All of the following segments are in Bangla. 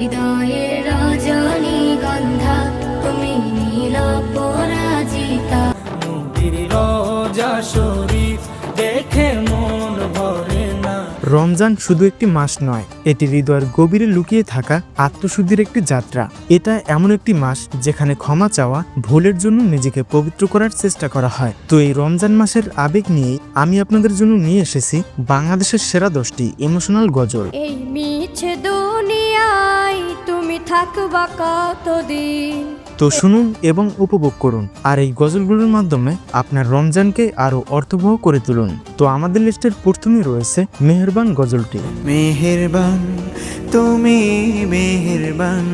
হৃদয়ের রজনীগন্ধা তুমি নীল পরাজিতা। নবীর রোজা শরীফ দেখে মন ভরে না। রমজান শুধু একটি মাস নয় এটি হৃদয়ের গভীরে লুকিয়ে থাকা আত্মশুদ্ধির একটি যাত্রা। এটা এমন একটি মাস যেখানে ক্ষমা চাওয়া ভুলের জন্য নিজেকে পবিত্র করার চেষ্টা করা হয়। তো এই রমজান মাসের আবেগ নিয়েই আমি আপনাদের জন্য নিয়ে এসেছি বাংলাদেশের সেরা দশটি ইমোশনাল গজল। এই মিছে তুমি থাকবা কতদিন? তো শুনুন এবং উপভোগ করুন আর এই গজলগুলোর মাধ্যমে আপনার রমজানকে আরও অর্থবহ করে তুলুন। তো আমাদের লিস্টের প্রথমে রয়েছে মেহেরবান গজলটি। মেহেরবান তুমি মেহেরবান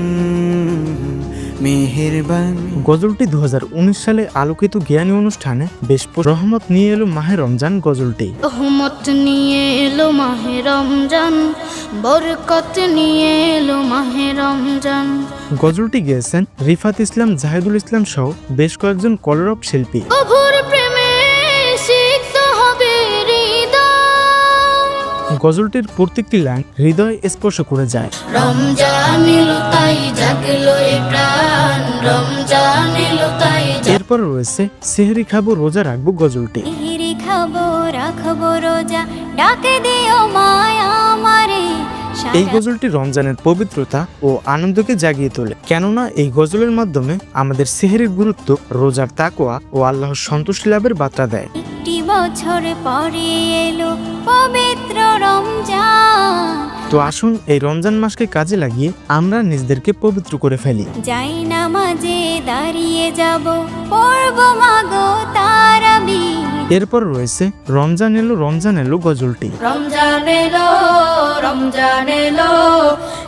মেহেরবান। গজলটি দু হাজার উনিশ সালে আলোকিত জ্ঞানী অনুষ্ঠানে বেশ রহমত নিয়ে এলো মাহে রমজান গজলটি। রহমত নিয়ে এলো মাহে রমজান বরকত নিয়ে এলো মাহে রমজান। গজলটি গেয়েছেন রিফাত ইসলাম জাহিদুল ইসলাম সহ বেশ কয়েকজন কলরব শিল্পী। অভুর প্রেমে সিক্ত হবে হৃদয়। গজলটির প্রত্যেকটি লাইন হৃদয় স্পর্শ করে যায়। রমজান এলো তাই জাগলো এ প্রাণ। রমজান এলো তাই এরপর রয়েছে সেহরি খাব রোজা রাখব গজলটি। হিরি খাব রোজা। ডাকে দিও মায়া আমারে এই গজলটি রমজানের পবিত্রতা ও আনন্দকে জাগিয়ে তোলে। কেননা এই গজলের মাধ্যমে আমাদের সেহেরির গুরুত্ব রোজার তাকোয়া ও আল্লাহর সন্তুষ্টি লাভের বার্তা দেয়। একটি বছর পরে এলো পবিত্র রমজান। তো আসুন এই রমজান মাসকে কাজে লাগিয়ে আমরা নিজেদেরকে পবিত্র করে ফেলি। যাই নামাজে দাঁড়িয়ে যাব পড়ব মাগো তারাবি। এরপর রয়েছে রমজান এলো রমজান এলো গজলটি। রমজান এলো রমজান এলো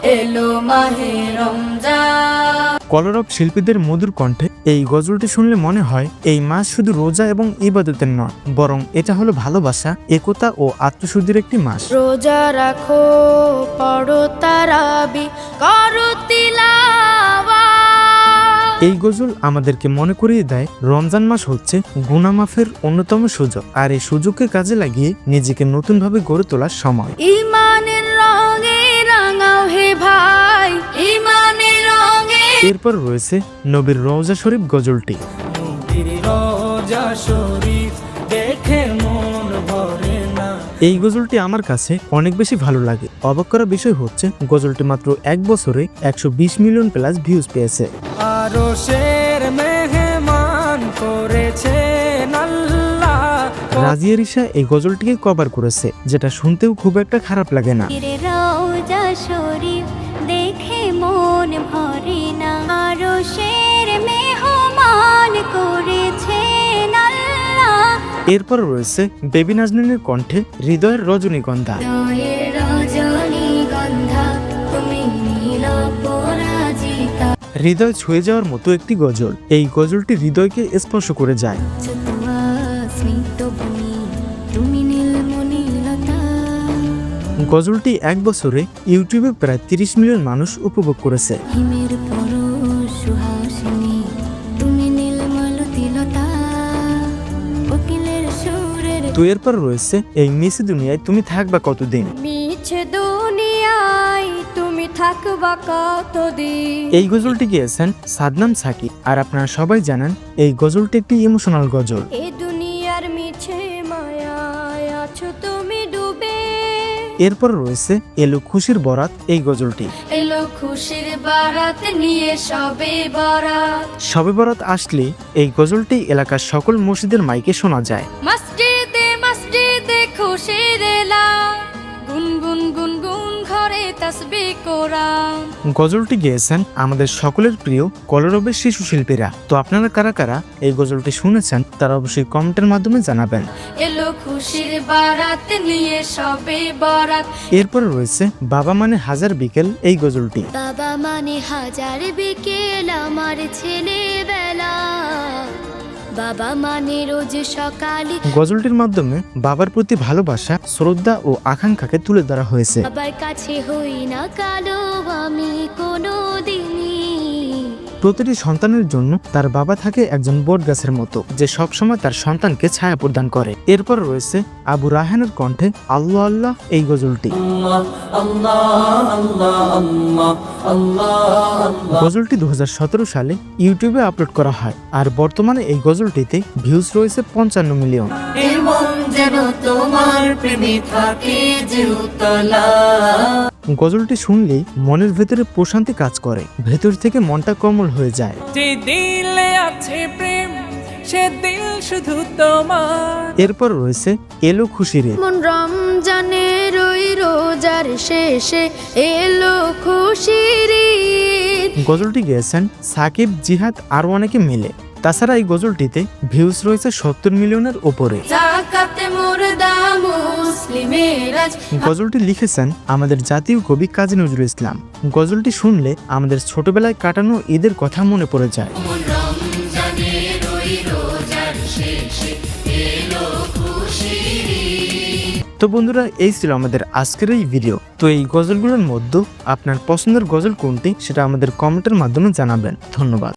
এলো মাহে রমজান। কলরব শিল্পীদের মধুর কণ্ঠে এই গজলটি শুনলে মনে হয় এই মাস শুধু রোজা এবং ইবাদতের নয় বরং এটা হলো ভালোবাসা একতা ও আত্মশুদ্ধির একটি মাস। রোজা রাখো পড়ো তারাবি করো তিলাওয়া এই গজল আমাদেরকে মনে করিয়ে দেয় রমজান মাস হচ্ছে গুনামাফের অন্যতম সুযোগ। আর এই সুযোগকে কাজে লাগিয়ে নিজেকে নতুনভাবে গড়ে তোলার সময়। ইমানের রঙে রাঙাও হে ভাই ইমানের রঙে। এরপর রয়েছে নবীর রওজা শরীফ গজলটি। রওজা শরীফ এই গজলটি আমার কাছে অনেক বেশি ভালো লাগে। অবাক করা বিষয় হচ্ছে গজলটি মাত্র এক বছরে একশো বিশ মিলিয়ন প্লাস ভিউজ পেয়েছে। আরও শের মেহমান করেছে আল্লাহ। রাজিয়া রিসা এই গজলটিকে কভার করেছে যেটা শুনতেও খুব একটা খারাপ লাগে না। দেখে মন ভরে না। এরপর রয়েছে বেবি নাজনীনের কণ্ঠে হৃদয়ের রজনীগন্ধা। হৃদয় ছুঁয়ে যাওয়ার মতো একটি গজল। এই গজলটি হৃদয়কে স্পর্শ করে যায়। গজলটি এক বছরে ইউটিউবে প্রায় তিরিশ মিলিয়ন মানুষ উপভোগ করেছে। তো এরপর রয়েছে এই মিসি দুনিয়ায় তুমি থাকবা কতদিন? মিছে দুনিয়ায় তুমি থাকবা কতদিন? এই গজলটি গিয়েছেন সাদনাম সাকি আর আপনারা সবাই জানেন এই গজলটি একটি ইমোশনাল গজল। এ দুনিয়ার মিছে মায়ায় আছো তুমি ডুবে। এরপর রয়েছে এলো খুশির বরাত এই গজলটি। এলো খুশির বারাত নিয়ে সবে বরাত। সবে বরাত আসলে এই গজলটি এলাকার সকল মসজিদের মাইকে শোনা যায়। খুশির এলা গুনগুন গুনগুন ঘরে তসবি কোরআন গজলটি গেয়েছেন আমাদের সকলের প্রিয় কলরবের শিশু শিল্পীরা। তো আপনারা কারা কারা এই গজলটি শুনেছেন তারা অবশ্যই কমেন্টের মাধ্যমে জানাবেন। এলো খুশির বারাত নিয়ে সবে বরাত। এরপর রয়েছে বাবা মানে হাজার বিকেল এই গজলটি। বাবা মানে হাজার বিকেল আমার ছেলেবেলা বাবা মানে রোজ সকালে গজলটির মাধ্যমে বাবার প্রতি ভালোবাসা শ্রদ্ধা ও আকাঙ্ক্ষাকে তুলে ধরা হয়েছে। বাবার কাছে হই না কালো আমি কোনো প্রতিটি সন্তানের জন্য তার বাবা থাকে একজন বট গাছের মতো যে সবসময় তার সন্তানকে ছায়া প্রদান করে। এরপর রয়েছে আবু রাহানের কণ্ঠে আল্লাহ আল্লাহ এই গজলটি। গজলটি দু হাজার সতেরো সালে ইউটিউবে আপলোড করা হয় আর বর্তমানে এই গজলটিতে ভিউজ রয়েছে পঞ্চান্ন মিলিয়ন। এমন যেন তোমার প্রেমে থাকে যে উতলা। গজলটি শুনলেই মনের ভেতরে প্রশান্তি কাজ করে ভেতর থেকে মনটা কোমল হয়ে যায়। আছে প্রেম সে দিল শুধু তোমার। এরপর রয়েছে এলো খুশি রে মন রমজানের ওই রোজার শেষে এলো ঈদ। গজলটি গেয়েছেন সাকিব জিহাদ আর অনেকে মিলে। তাছাড়া এই গজলটিতে ভিউজ রয়েছে সত্তর মিলিয়নের ওপরে গজলটি লিখেছেন আমাদের জাতীয় কবি কাজী নজরুল ইসলাম। গজলটি শুনলে আমাদের ছোটবেলায় কাটানো ঈদের কথা মনে পড়ে যায়। তো বন্ধুরা, এই ছিল আমাদের আজকের এই ভিডিও তো এই গজলগুলোর মধ্যে আপনার পছন্দের গজল কোনটি, সেটা আমাদের কমেন্টের মাধ্যমে জানাবেন। ধন্যবাদ।